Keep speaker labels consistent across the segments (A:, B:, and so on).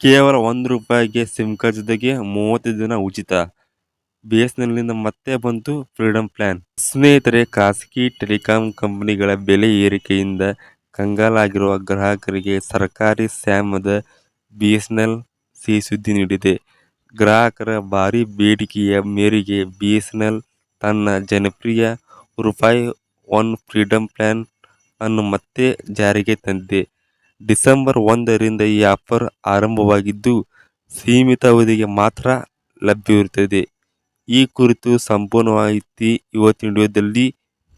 A: ಕೇವಲ ಒಂದು ರೂಪಾಯಿಗೆ ಸಿಮ್ ಕಾರ್ಡ್ ಜೊತೆಗೆ ಮೂವತ್ತು ದಿನ ಉಚಿತ. ಬಿ ಎಸ್ ಎಲ್ನಿಂದ ಮತ್ತೆ ಬಂತು ಫ್ರೀಡಮ್ ಪ್ಲಾನ್. ಸ್ನೇಹಿತರೆ, ಖಾಸಗಿ ಟೆಲಿಕಾಂ ಕಂಪನಿಗಳ ಬೆಲೆ ಏರಿಕೆಯಿಂದ ಕಂಗಾಲಾಗಿರುವ ಗ್ರಾಹಕರಿಗೆ ಸರ್ಕಾರಿ ಸ್ಯಾಮದ ಬಿ ಎಸ್ ಎನ್ ಎಲ್ ಸಿಹಿ ಸುದ್ದಿ ನೀಡಿದೆ. ಗ್ರಾಹಕರ ಭಾರಿ ಬೇಡಿಕೆಯ ಮೇರೆಗೆ ಬಿ ಎಸ್ ಎನ್ ಎಲ್ ತನ್ನ ಜನಪ್ರಿಯ ರೂಪಾಯಿ ಒನ್ ಫ್ರೀಡಮ್ ಪ್ಲಾನ್ ಅನ್ನು ಮತ್ತೆ ಜಾರಿಗೆ ತಂದಿದೆ. ಡಿಸೆಂಬರ್ ಒಂದರಿಂದ ಈ ಆಫರ್ ಆರಂಭವಾಗಿದ್ದು, ಸೀಮಿತ ಅವಧಿಗೆ ಮಾತ್ರ ಲಭ್ಯವಿರುತ್ತದೆ. ಈ ಕುರಿತು ಸಂಪೂರ್ಣ ಮಾಹಿತಿ ಇವತ್ತಿನ ವಿಡಿಯೋದಲ್ಲಿ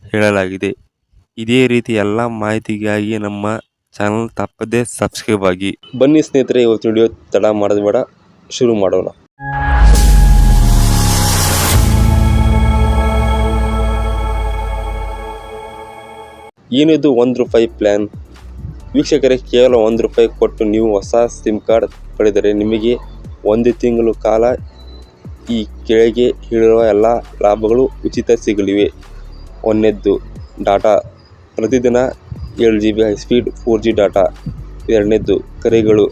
A: ಹೇಳಲಾಗಿದೆ. ಇದೇ ರೀತಿ ಎಲ್ಲ ಮಾಹಿತಿಗಾಗಿ ನಮ್ಮ ಚಾನಲ್ ತಪ್ಪದೇ ಸಬ್ಸ್ಕ್ರೈಬ್ ಆಗಿ. ಬನ್ನಿ ಸ್ನೇಹಿತರೆ, ಇವತ್ತಿನ ವಿಡಿಯೋ ತಡ ಮಾಡೋದು ಬೇಡ, ಶುರು ಮಾಡೋಣ. ಏನಿದು ಒಂದು ರೂಪಾಯಿ ಪ್ಲ್ಯಾನ್ ವೀಕ್ಷಕರೇ, ಕೇವಲ ಒಂದು ರೂಪಾಯಿ ಕೊಟ್ಟು ನೀವು ಹೊಸ ಸಿಮ್ ಕಾರ್ಡ್ ಪಡೆದರೆ ನಿಮಗೆ ಒಂದು ತಿಂಗಳು ಕಾಲ ಈ ಕೆಳಗೆ ಹೇಳಿರುವ ಎಲ್ಲ ಲಾಭಗಳು ಉಚಿತ ಸಿಗಲಿವೆ. ಒಂದನೇದ್ದು, ಡಾಟಾ. ಪ್ರತಿದಿನ ಏಳು G B high speed four G data. ಎರಡನೇದ್ದು, ಕರೆಗಳು.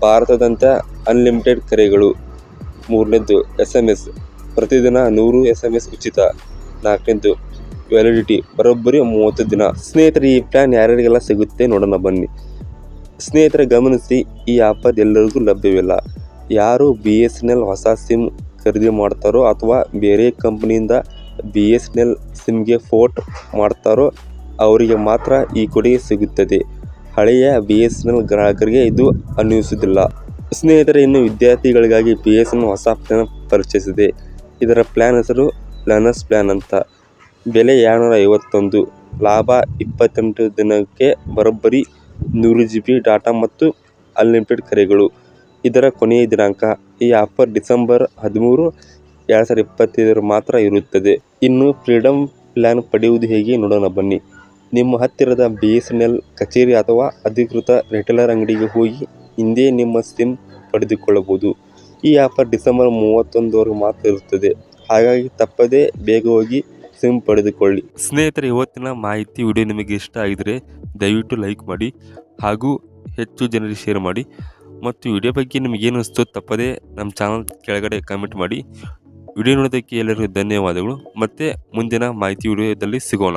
A: ಭಾರತದಂಥ ಅನ್ಲಿಮಿಟೆಡ್ ಕರೆಗಳು. ಮೂರನೇದ್ದು ಎಸ್ ಎಂ ಎಸ್ ಪ್ರತಿದಿನ ನೂರು ಎಸ್ ಎಂ ಎಸ್ ಉಚಿತ. ನಾಲ್ಕನೇದ್ದು ವ್ಯಾಲಿಡಿಟಿ ಬರೋಬ್ಬರಿ ಮೂವತ್ತು ದಿನ. ಸ್ನೇಹಿತರೆ, ಈ ಪ್ಲ್ಯಾನ್ ಯಾರ್ಯಾರಿಗೆಲ್ಲ ಸಿಗುತ್ತೆ ನೋಡೋಣ ಬನ್ನಿ. ಸ್ನೇಹಿತರೆ, ಗಮನಿಸಿ, ಈ ಆಫರ್ ಎಲ್ಲರಿಗೂ ಲಭ್ಯವಿಲ್ಲ. ಯಾರು ಬಿ ಎಸ್ ಎನ್ ಎಲ್ ಹೊಸ ಸಿಮ್ ಖರೀದಿ ಮಾಡ್ತಾರೋ ಅಥವಾ ಬೇರೆ ಕಂಪ್ನಿಯಿಂದ ಬಿ ಎಸ್ ಎನ್ ಎಲ್ ಸಿಮ್ಗೆ ಫೋರ್ಟ್ ಮಾಡ್ತಾರೋ, ಅವರಿಗೆ ಮಾತ್ರ ಈ ಕೊಡುಗೆ ಸಿಗುತ್ತದೆ. ಹಳೆಯ ಬಿ ಎಸ್ ಎನ್ ಎಲ್ ಗ್ರಾಹಕರಿಗೆ ಇದು ಅನ್ವಯಿಸುವುದಿಲ್ಲ. ಸ್ನೇಹಿತರೆ, ಇನ್ನು ವಿದ್ಯಾರ್ಥಿಗಳಿಗಾಗಿ ಬಿ ಎಸ್ ಎನ್ ಹೊಸ ಪ್ಲಾನ್ ಪರಿಚಯಿಸಿದೆ ಇದರ ಪ್ಲ್ಯಾನ್ ಹೆಸರು ಪ್ಲಾನಸ್ ಪ್ಲ್ಯಾನ್ ಅಂತ. ಬೆಲೆ ಏಳ್ನೂರ ಐವತ್ತೊಂದು ಲಾಭ ಇಪ್ಪತ್ತೆಂಟು ದಿನಕ್ಕೆ ಬರೋಬ್ಬರಿ ನೂರು ಜಿ ಬಿ ಡಾಟಾ ಮತ್ತು ಅನ್ಲಿಮಿಟೆಡ್ ಕರೆಗಳು. ಇದರ ಕೊನೆಯ ದಿನಾಂಕ, ಈ ಆಫರ್ ಡಿಸೆಂಬರ್ ಹದಿಮೂರು, ಎರಡು ಸಾವಿರದ ಇಪ್ಪತ್ತೈದರ ಮಾತ್ರ ಇರುತ್ತದೆ. ಇನ್ನು ಫ್ರೀಡಮ್ ಪ್ಲ್ಯಾನ್ ಪಡೆಯುವುದು ಹೇಗೆ ನೋಡೋಣ ಬನ್ನಿ. ನಿಮ್ಮ ಹತ್ತಿರದ ಬಿ ಎಸ್ ಎನ್ ಎಲ್ ಕಚೇರಿ ಅಥವಾ ಅಧಿಕೃತ ರಿಟೇಲರ್ ಅಂಗಡಿಗೆ ಹೋಗಿ ಹಿಂದೆ ನಿಮ್ಮ ಸಿಮ್ ಪಡೆದುಕೊಳ್ಳಬಹುದು. ಈ ಆಫರ್ ಡಿಸೆಂಬರ್ ಮೂವತ್ತೊಂದವರೆಗೆ ಮಾತ್ರ ಇರುತ್ತದೆ. ಹಾಗಾಗಿ ತಪ್ಪದೇ ಬೇಗ ಹೋಗಿ ಸಿಮ್ ಪಡೆದುಕೊಳ್ಳಿ. ಸ್ನೇಹಿತರೆ, ಇವತ್ತಿನ ಮಾಹಿತಿ ವಿಡಿಯೋ ನಿಮಗೆ ಇಷ್ಟ ಆಗಿದ್ರೆ ದಯವಿಟ್ಟು ಲೈಕ್ ಮಾಡಿ ಹಾಗೂ ಹೆಚ್ಚು ಜನರಿಗೆ ಶೇರ್ ಮಾಡಿ. ಮತ್ತು ವಿಡಿಯೋ ಬಗ್ಗೆ ನಿಮಗೆ ಏನು ಅನಿಸ್ತು ತಪ್ಪದೇ ನಮ್ಮ ಚಾನಲ್ ಕೆಳಗಡೆ ಕಮೆಂಟ್ ಮಾಡಿ. ವಿಡಿಯೋ ನೋಡೋದಕ್ಕೆ ಎಲ್ಲರಿಗೂ ಧನ್ಯವಾದಗಳು. ಮತ್ತು ಮುಂದಿನ ಮಾಹಿತಿ ವಿಡಿಯೋದಲ್ಲಿ ಸಿಗೋಣ.